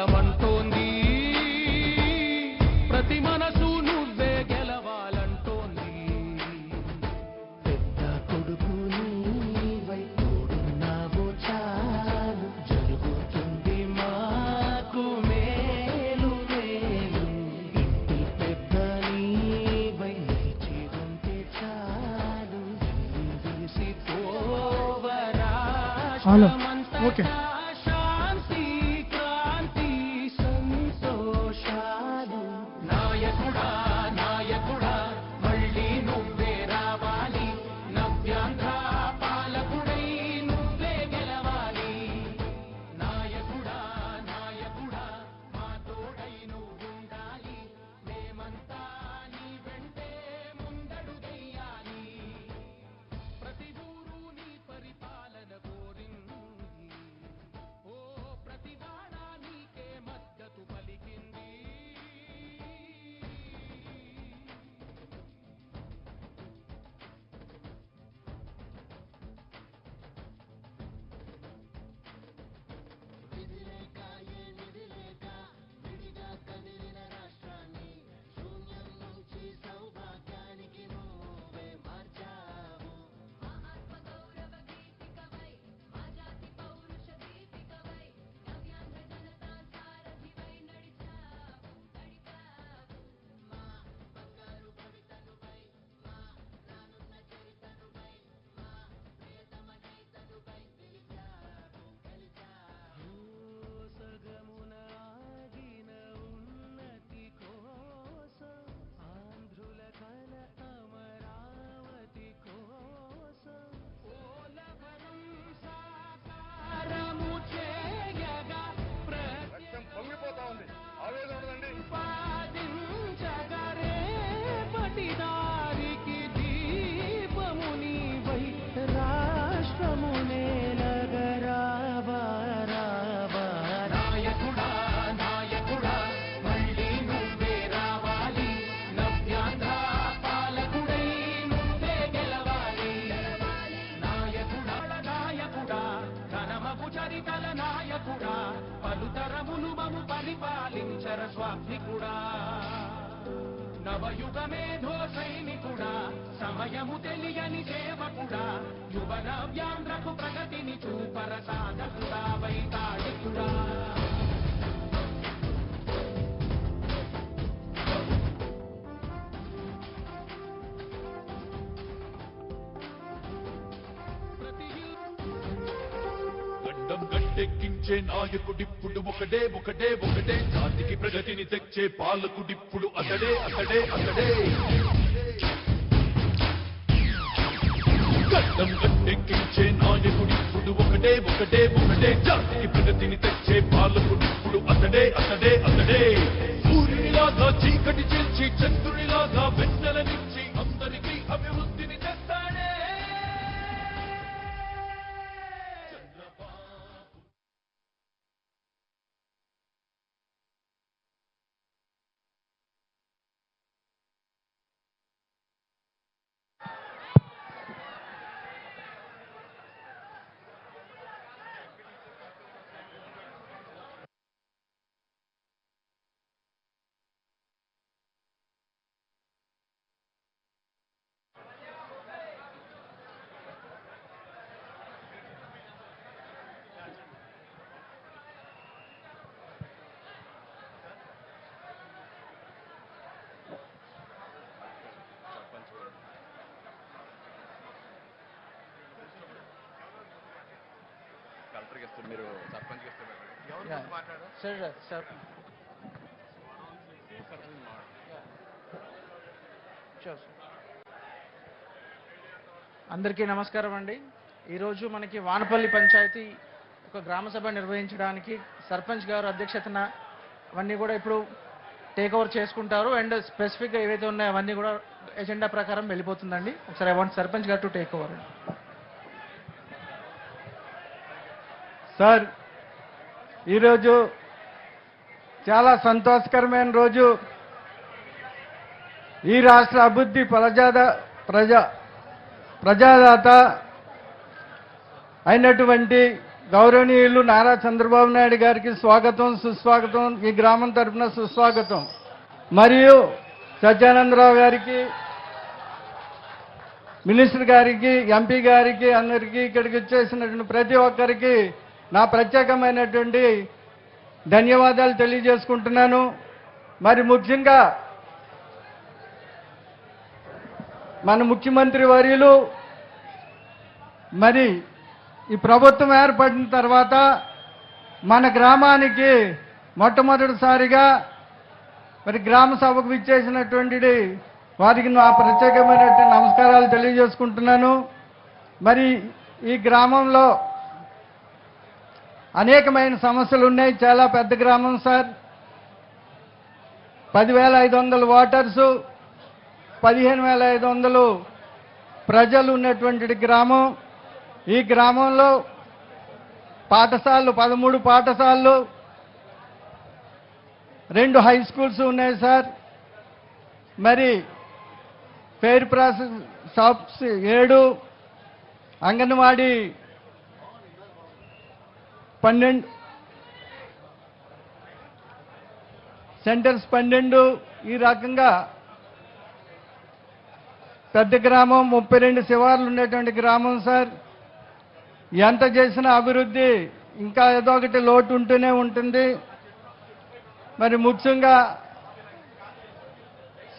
ఆటమంటోంది ప్రతి మన స్వాప్తి కూడా నవయుగ మేధో సైనికుడా. సమయము తెలియని సేవకుడా. యువన వ్యాంధ్రకు ప్రగతిని చూపర సాధకుడా వైతాడికుడా గట్టెక్కించే నాయకుడిప్పుడు ఒకటే ఒకడే ఒకడే జాతికి ప్రగతిని తెచ్చే పాలకుడిప్పుడు అతడే అతడే అతడే. గడ్డం గట్టెక్కించే నాయకుడిప్పుడు ఒకటే ఒకటే ఒకటే. జాతి మీరు సర్పంచ్ అందరికీ నమస్కారం అండి. ఈరోజు మనకి వానపల్లి పంచాయతీ ఒక గ్రామ సభ నిర్వహించడానికి సర్పంచ్ గారు అధ్యక్షతన అవన్నీ కూడా ఇప్పుడు టేక్ ఓవర్ చేసుకుంటారు. అండ్ స్పెసిఫిక్గా ఏవైతే ఉన్నాయో అవన్నీ కూడా ఎజెండా ప్రకారం వెళ్ళిపోతుందండి. ఒకసారి ఐ వాంట్ సర్పంచ్ గారు టు టేక్ ఓవర్ అండి సార్ ఈరోజు చాలా సంతోషకరమైన రోజు. ఈ రాష్ట్ర అభివృద్ధి ప్రజాద ప్రజా ప్రజాదాత అయినటువంటి గౌరవనీయులు నారా చంద్రబాబు నాయుడు గారికి స్వాగతం సుస్వాగతం. ఈ గ్రామం తరఫున సుస్వాగతం. మరియు సత్యానందరావు గారికి మినిస్టర్ గారికి ఎంపీ గారికి అందరికీ ఇక్కడికి వచ్చేసినటువంటి ప్రతి ఒక్కరికి నా ప్రత్యేకమైనటువంటి ధన్యవాదాలు తెలియజేసుకుంటున్నాను. మరి ముఖ్యంగా మన ముఖ్యమంత్రి వర్యులు మరి ఈ ప్రభుత్వం ఏర్పడిన తర్వాత మన గ్రామానికి మొట్టమొదటిసారిగా మరి గ్రామ సభకు విచ్చేసినటువంటి వారికి నా ప్రత్యేకమైనటువంటి నమస్కారాలు తెలియజేసుకుంటున్నాను. మరి ఈ గ్రామంలో అనేకమైన సమస్యలు ఉన్నాయి. చాలా పెద్ద గ్రామం సార్. పదివేల ఐదు వందల ఓటర్సు పదిహేను వేల ఐదు వందలు ప్రజలు ఉన్నటువంటి గ్రామం. ఈ గ్రామంలో పాఠశాలలు పదమూడు పాఠశాలలు రెండు హై స్కూల్స్ ఉన్నాయి సార్. మరి పేరు ప్రాసెస్ షాప్స్ ఏడు అంగన్వాడీ పన్నెండు. సెంటర్స్ పన్నెండు. ఈ రకంగా పెద్ద గ్రామం ముప్పై రెండు శివార్లు ఉండేటువంటి గ్రామం సార్. ఎంత చేసినా అభివృద్ధి ఇంకా ఏదో ఒకటి లోటు ఉంటూనే ఉంటుంది. మరి ముఖ్యంగా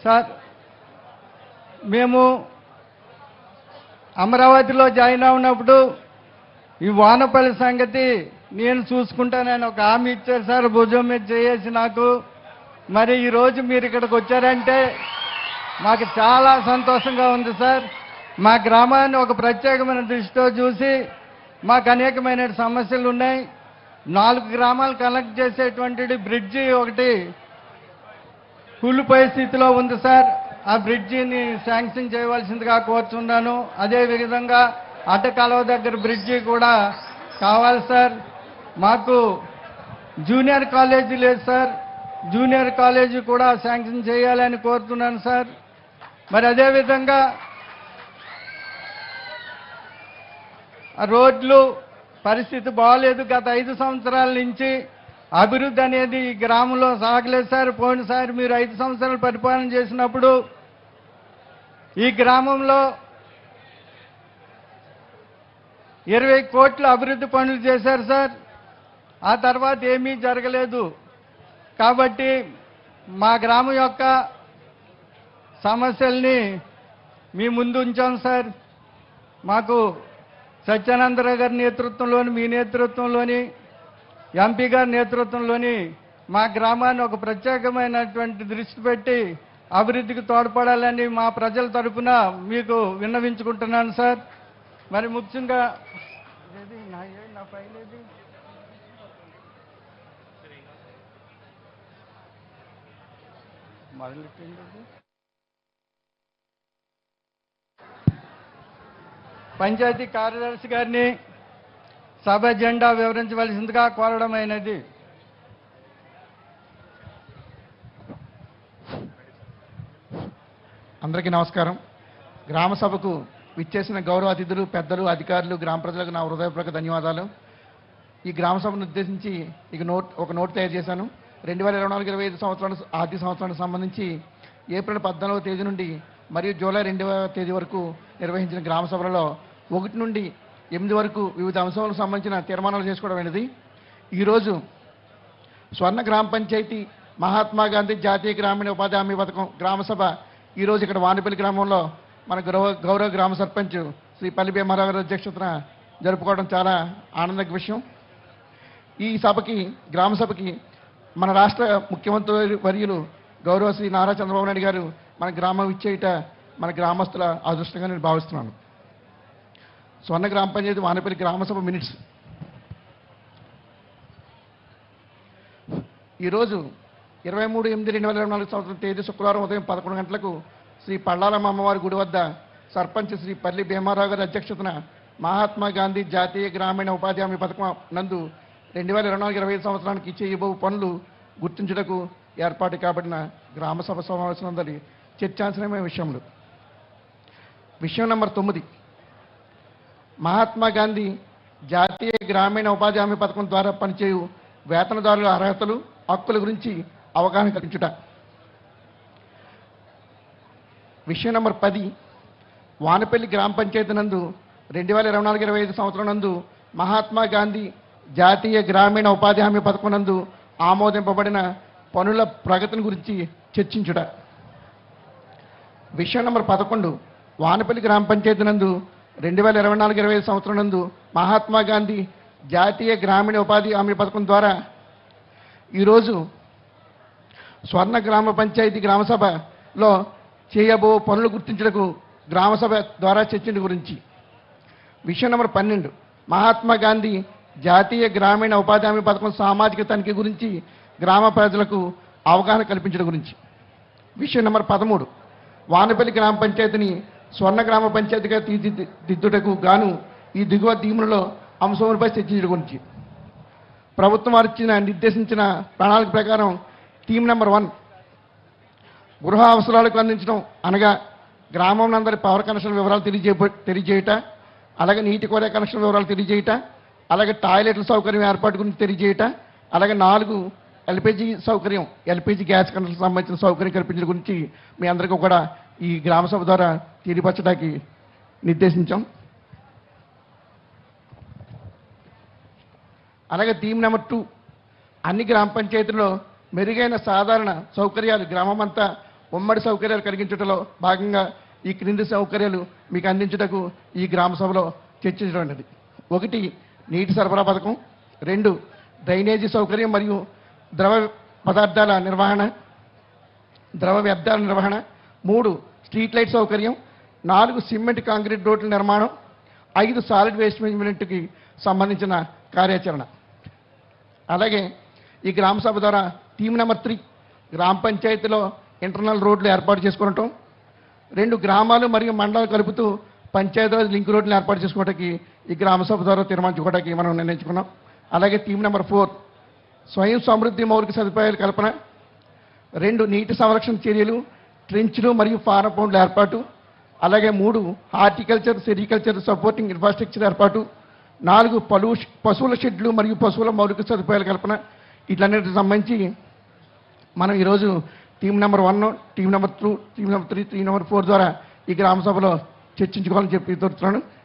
సార్ మేము అమరావతిలో జాయిన్ అవునప్పుడు ఈ వానపల్లి సంగతి నేను చూసుకుంటానని ఒక హామీ ఇచ్చారు సార్ భుజం మీద చేసి నాకు. మరి ఈరోజు మీరు ఇక్కడికి వచ్చారంటే మాకు చాలా సంతోషంగా ఉంది సార్. మా గ్రామాన్ని ఒక ప్రత్యేకమైన దృష్టితో చూసి మాకు అనేకమైన సమస్యలు ఉన్నాయి. నాలుగు గ్రామాలు కనెక్ట్ చేసేటువంటి బ్రిడ్జి ఒకటి కూలిపోయే స్థితిలో ఉంది సార్. ఆ బ్రిడ్జిని శాంక్షన్ చేయవలసిందిగా కోరుచున్నాను. అదేవిధంగా అడ్డకాలువ దగ్గర బ్రిడ్జి కూడా కావాలి సార్. మాకు జూనియర్ కాలేజీ లేదు సార్. జూనియర్ కాలేజీ కూడా శాంక్షన్ చేయాలని కోరుతున్నాను సార్. మరి అదేవిధంగా రోడ్లు పరిస్థితి బాగలేదు గత ఐదు సంవత్సరాల నుంచి. అభివృద్ధి అనేది ఈ గ్రామంలో సాగలేదు సార్. పోయినసారి మీరు ఐదు సంవత్సరాలు పరిపాలన చేసినప్పుడు ఈ గ్రామంలో ఇరవై కోట్ల అభివృద్ధి పనులు చేశారు సార్. ఆ తర్వాత ఏమీ జరగలేదు. కాబట్టి మా గ్రామం యొక్క సమస్యల్ని మీ ముందు ఉంచాం సార్. మాకు సత్యానందరావు గారి నేతృత్వంలోని మీ నేతృత్వంలోని ఎంపీ గారి నేతృత్వంలోని మా గ్రామాన్ని ఒక ప్రత్యేకమైనటువంటి దృష్టి పెట్టి అభివృద్ధికి తోడ్పడాలని మా ప్రజల తరఫున మీకు విన్నవించుకుంటున్నాను సార్. మరి ముఖ్యంగా నా ఫైల్ ఏది? పంచాయతీ కార్యదర్శి గారిని సభ జెండా వివరించవలసిందిగా కోరడమైనది. అందరికీ నమస్కారం. గ్రామ సభకు విచ్చేసిన గౌరవ అతిథులు పెద్దలు అధికారులు గ్రామ ప్రజలకు నా హృదయపూర్వక ధన్యవాదాలు. ఈ గ్రామ సభను ఉద్దేశించి ఇక నోట్ ఒక నోట్ తయారు చేశాను. రెండు వేల ఇరవై నాలుగు ఇరవై ఐదు సంవత్సరాల ఆర్థిక సంవత్సరానికి సంబంధించి ఏప్రిల్ పద్నాలుగవ తేదీ నుండి మరియు జూలై రెండవ తేదీ వరకు నిర్వహించిన గ్రామ సభలలో ఒకటి నుండి ఎనిమిది వరకు వివిధ అంశాలకు సంబంధించిన తీర్మానాలు చేసుకోవడం అనేది. ఈరోజు స్వర్ణ గ్రామ పంచాయతీ మహాత్మా గాంధీ జాతీయ గ్రామీణ ఉపాధి హామీ పథకం గ్రామసభ ఈరోజు ఇక్కడ వానిపల్లి గ్రామంలో మన గౌరవ గౌరవ గ్రామ సర్పంచ్ శ్రీ పల్లి భీమారావు గారి అధ్యక్షతన జరుపుకోవడం చాలా ఆనందక విషయం. ఈ సభకి గ్రామ సభకి మన రాష్ట్ర ముఖ్యమంత్రి వర్యులు గౌరవ శ్రీ నారా చంద్రబాబు నాయుడు గారు మన గ్రామం ఇచ్చేయట మన గ్రామస్తుల అదృష్టంగా నేను భావిస్తున్నాను. స్వర్ణ గ్రామ పంచాయతీ వానపల్లి గ్రామసభ మినిట్స్. ఈరోజు ఇరవై మూడు ఎనిమిది రెండు వేల ఇరవై నాలుగు సంవత్సరం తేదీ శుక్రవారం ఉదయం పదకొండు గంటలకు శ్రీ పళ్ళారమ్మ అమ్మవారి గుడి వద్ద సర్పంచ్ శ్రీ పల్లి భీమారావు గారి అధ్యక్షతన మహాత్మా గాంధీ జాతీయ గ్రామీణ ఉపాధి హామీ పథకం నందు రెండు వేల ఇరవై నాలుగు ఇరవై ఐదు సంవత్సరానికి చేయబోవు పనులు గుర్తించుటకు ఏర్పాటు కాబడిన గ్రామ సభ సమావేశం అందరి చర్చాంశనమైన విషయంలో విషయం నెంబర్ తొమ్మిది. మహాత్మా గాంధీ జాతీయ గ్రామీణ ఉపాధి హామీ పథకం ద్వారా పనిచేయు వేతనదారుల అర్హతలు హక్కుల గురించి అవగాహన కల్పించుట. విషయం నెంబర్ పది. వానపల్లి గ్రామ పంచాయతీ నందు రెండు వేల ఇరవై నాలుగు ఇరవై ఐదు సంవత్సరం నందు మహాత్మా గాంధీ జాతీయ గ్రామీణ ఉపాధి హామీ పథకం నందు ఆమోదింపబడిన పనుల ప్రగతిని గురించి చర్చించుట. విషయం నెంబర్ పదకొండు. వానపల్లి గ్రామ పంచాయతీ నందు రెండు వేల ఇరవై నాలుగు ఇరవై ఐదు సంవత్సరం నందు మహాత్మా గాంధీ జాతీయ గ్రామీణ ఉపాధి హామీ పథకం ద్వారా ఈరోజు స్వర్ణ గ్రామ పంచాయతీ గ్రామసభలో చేయబో పనులు గుర్తించడకు గ్రామసభ ద్వారా చర్చించడం గురించి. విషయం నెంబర్ పన్నెండు. మహాత్మా గాంధీ జాతీయ గ్రామీణ ఉపాధి హామీ పథకం సామాజిక తనిఖీ గురించి గ్రామ ప్రజలకు అవగాహన కల్పించడం గురించి. విషయం నెంబర్ పదమూడు. వానపల్లి గ్రామ పంచాయతీని స్వర్ణ గ్రామ పంచాయతీగా తీర్చిదిద్దుటకు గాను ఈ దిగువ థీములలో అంశములపై చర్చించడం గురించి. ప్రభుత్వం వారిచ్చిన నిర్దేశించిన ప్రణాళిక ప్రకారం థీమ్ నెంబర్ వన్. గృహ అవసరాలకు అందించడం అనగా గ్రామం నందరి పవర్ కనెక్షన్ వివరాలు తెలియజే తెలియజేయట అలాగే నీటి కొరే కనెక్షన్ వివరాలు తెలియజేయట అలాగే టాయిలెట్ల సౌకర్యం ఏర్పాటు గురించి తెలియజేయట. అలాగే నాలుగు ఎల్పిజి సౌకర్యం ఎల్పిజి గ్యాస్ కనెక్షన్ సంబంధించిన సౌకర్యం కల్పించడం గురించి మీ అందరికీ కూడా ఈ గ్రామ సభ ద్వారా తీరిపరచడానికి నిర్దేశించాం. అలాగే థీమ్ నెంబర్ టూ అన్ని గ్రామ పంచాయతీల్లో మెరుగైన సాధారణ సౌకర్యాలు గ్రామమంతా ఉమ్మడి సౌకర్యాలు కలిగించడంలో భాగంగా ఈ క్రింది సౌకర్యాలు మీకు అందించుటకు ఈ గ్రామ సభలో చర్చించడం అనేది. ఒకటి నీటి సరఫరా పథకం. రెండు డ్రైనేజీ సౌకర్యం మరియు ద్రవ పదార్థాల నిర్వహణ ద్రవ వ్యర్థాల నిర్వహణ. మూడు స్ట్రీట్ లైట్ సౌకర్యం. నాలుగు సిమెంట్ కాంక్రీట్ రోడ్ల నిర్మాణం. ఐదు సాలిడ్ వేస్ట్ మేనేజ్మెంట్కి సంబంధించిన కార్యాచరణ. అలాగే ఈ గ్రామ సభ ద్వారా టీం నెంబర్ త్రీ గ్రామ పంచాయతీలో ఇంటర్నల్ రోడ్లు ఏర్పాటు చేసుకోవటం రెండు గ్రామాలు మరియు మండలాలు కలుపుతూ పంచాయతీరాజ్ లింక్ రోడ్లు ఏర్పాటు చేసుకోవడానికి ఈ గ్రామ సభ ద్వారా తీర్మానించుకోవడానికి మనం నిర్ణయించుకున్నాం. అలాగే థీమ్ నెంబర్ ఫోర్ స్వయం సమృద్ధి మౌలిక సదుపాయాల కల్పన రెండు నీటి సంరక్షణ చర్యలు ట్రెంచ్లు మరియు ఫారం పౌండ్ల ఏర్పాటు అలాగే మూడు హార్టికల్చర్ సెరికల్చర్ సపోర్టింగ్ ఇన్ఫ్రాస్ట్రక్చర్ ఏర్పాటు నాలుగు పలు పశువుల షెడ్లు మరియు పశువుల మౌలిక సదుపాయాల కల్పన. ఇట్లన్నిటికి సంబంధించి మనం ఈరోజు team number one team number two team number three team number four ద్వారా ఈ గ్రామ సభలో చర్చించుకోవాలని చెప్పి తోడుతున్నాను.